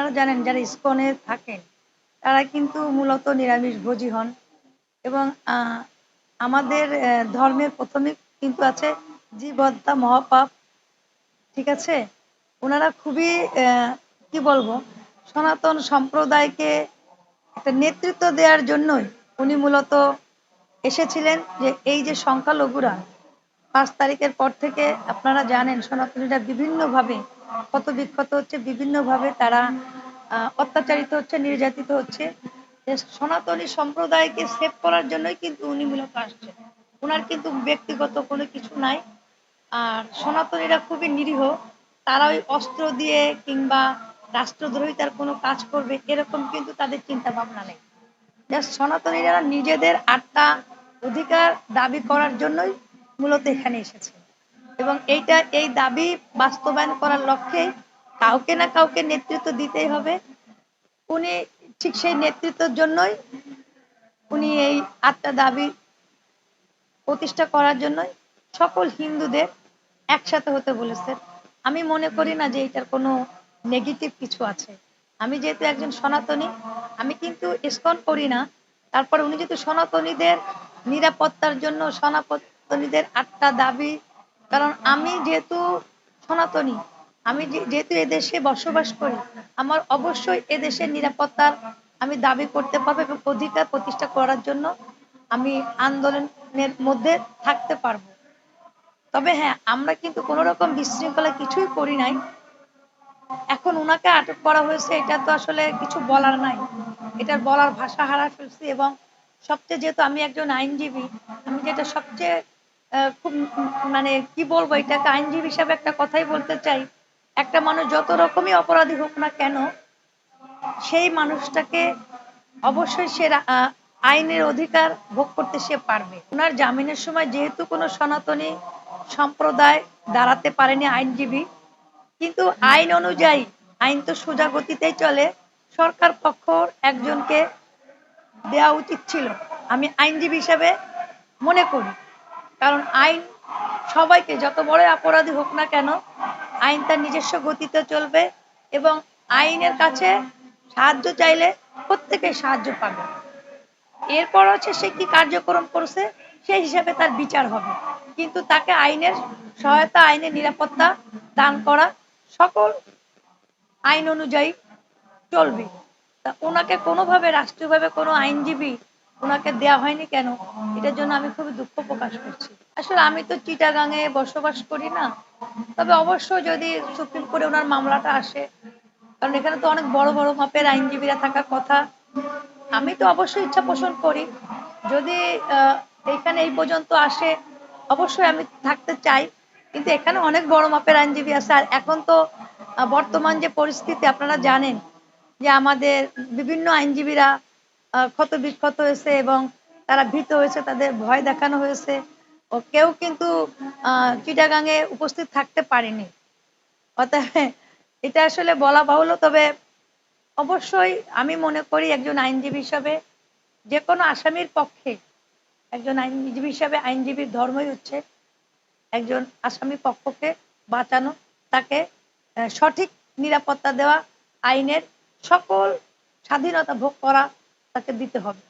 আপনারা জানেন, যারা ইস্কনে থাকেন, তারা কিন্তু মূলত নিরামিষ ভোজী হন। এবং আমাদের ধর্মের প্রথমে কিন্তু আছে জীবদ্দা মহাপাপ, ঠিক আছে? ওনারা খুবই কি বলব, সনাতন সম্প্রদায়কে একটা নেতৃত্ব দেওয়ার জন্যই উনি মূলত এসেছিলেন যে, এই যে সংখ্যালঘুরা, পাঁচ তারিখের পর থেকে আপনারা জানেন সনাতনীরা বিভিন্নভাবে ক্ষত বিক্ষত হচ্ছে, বিভিন্নভাবে তারা অত্যাচারিত হচ্ছে, নির্যাতিত হচ্ছে। সনাতনী সম্প্রদায়কে সেভ করার জন্যই কিন্তু উনি মূলত আসছেন। ওনার কিন্তু ব্যক্তিগত কোনো কিছু নাই। আর সনাতনীরা খুবই নিরীহ। তারা ওই অস্ত্র দিয়ে কিংবা রাষ্ট্রদ্রোহিতার কোনো কাজ করবে, এরকম কিন্তু তাদের চিন্তা ভাবনা নেই সনাতনীরা নিজেদের আত্মা, অধিকার দাবি করার জন্যই মূলত এখানে এসেছে। এবং এইটা, এই দাবি বাস্তবায়ন করার লক্ষ্যে কাউকে না কাউকে নেতৃত্ব দিতেই হবে। উনি ঠিক সেই নেতৃত্বের জন্যই উনি এই আত্মা দাবি প্রতিষ্ঠা করার জন্যই সকল হিন্দুদের একসাথে হতে বলেছেন। আমি মনে করি না যে এটার কোনো নেগেটিভ কিছু আছে। আমি যেহেতু একজন সনাতনী, আমি কিন্তু ইস্কন করি না। তারপর উনি যেহেতু সনাতনীদের নিরাপত্তার জন্য সনাতনীদের আটটা দাবি কারণ আমি যেহেতু সনাতনী, আমি যেহেতু এদেশে বসবাস করি, আমার অবশ্যই এদেশের নিরাপত্তার আমি দাবি করতে পারব এবং অধিকার প্রতিষ্ঠা করার জন্য আমি আন্দোলনের মধ্যে থাকতে পারব। তবে হ্যাঁ আমরা কিন্তু কোনো রকম বিশৃঙ্খলা কিছুই করি নাই। এখন ওনাকে আটক করা হয়েছে, এটা তো আসলে কিছু বলার নাই। এটার বলার ভাষা হারা ফেলছি এবং সবচেয়ে যেহেতু আমি একজন আইনজীবী, আমি যেটা সবচেয়ে খুব মানে কি বলব, এটাকে আইনজীবী হিসাবে একটা কথাই বলতে চাই। একটা মানুষ যত রকমই অপরাধী হোক না কেন, সেই মানুষটাকে অবশ্যই সে আইনের অধিকার ভোগ করতে সে পারবে। ওনার জামিনের সময় যেহেতু কোনো সনাতনী সম্প্রদায় দাঁড়াতে পারেনি আইনজীবী, কিন্তু আইন অনুযায়ী, আইন তো সোজা গতিতেই চলে, সরকার পক্ষ একজনকে দেওয়া উচিত ছিল। আমি আইনজীবী হিসাবে মনে করি। কারণ আইন সবাইকে যত বড় অপরাধী হোক না কেন, আইন তার নিজস্ব গতিতে চলবে এবং আইনের কাছে সাহায্য চাইলে প্রত্যেকে সাহায্য পাবে। এরপর হচ্ছে সে কি কার্যক্রম করছে সেই হিসাবে তার বিচার হবে। কিন্তু তাকে আইনের সহায়তা, আইনের নিরাপত্তা দান করা সকল আইন অনুযায়ী চলবে। তা ওনাকে কোনোভাবে, রাষ্ট্রীয়ভাবে কোনো আইনজীবী ওনাকে দেওয়া হয়নি কেন? এটার জন্য আমি খুবই দুঃখ প্রকাশ করছি। আসলে আমি তো চিটাগাঙে বসবাস করি না। তবে অবশ্যই যদি সুপ্রিম কোর্টে ওনার মামলাটা আসে, কারণ এখানে তো অনেক বড় বড় মাপের আইনজীবীরা থাকার কথা, আমি তো অবশ্যই ইচ্ছা পোষণ করি। যদি এখানে এই পর্যন্ত আসে, অবশ্যই আমি থাকতে চাই। কিন্তু এখানে অনেক বড় মাপের আইনজীবী আছে। আর এখন তো বর্তমান যে পরিস্থিতি, আপনারা জানেন যে আমাদের বিভিন্ন আইনজীবীরা ক্ষত বিক্ষত হয়েছে এবং তারা ভীত হয়েছে, তাদের ভয় দেখানো হয়েছে। ও কেউ কিন্তু চিটাগাঙে উপস্থিত থাকতে পারেনি। এটা আসলে বলা বাহুল্য, তবে অবশ্যই আমি মনে করি একজন আইনজীবী হিসাবে যে কোনো আসামির পক্ষে, একজন আইনজীবী হিসাবে আইনজীবীর ধর্মই হচ্ছে একজন আসামি পক্ষকে বাঁচানো, তাকে সঠিক নিরাপত্তা দেওয়া, আইনের সকল স্বাধীনতা ভোগ করা তাকে দিতে হবে।